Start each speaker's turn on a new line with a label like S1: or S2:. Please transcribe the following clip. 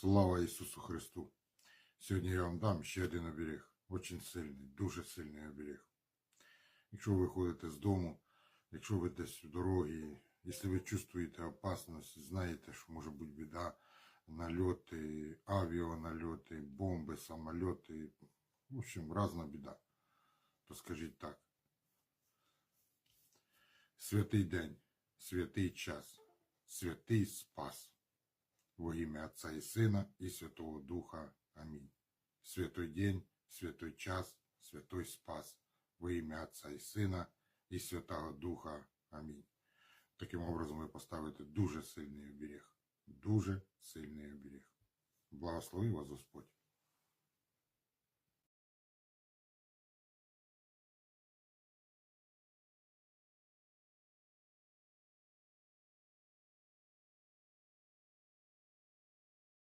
S1: Слава Ісусу Христу! Сьогодні я вам дам ще один оберіг. Очень сильний, дуже сильний оберіг. Якщо ви виходите з дому, якщо ви десь у дорогі, якщо ви чувствуєте опасність, знаєте, що може бути біда, нальоти, авіанальоти, бомби, самольоти, в общем, різна біда, то скажіть так. Святий день, святий час, святий спас. Во ім'я Отца і Сына і Святого Духа. Аминь. Святой день, святой час, святой спас. Во имя Отца і Сина і Святого Духа. Амінь. Таким образом ви поставите дуже сильний оберіг. Дуже сильний оберіг. Благослови вас Господь.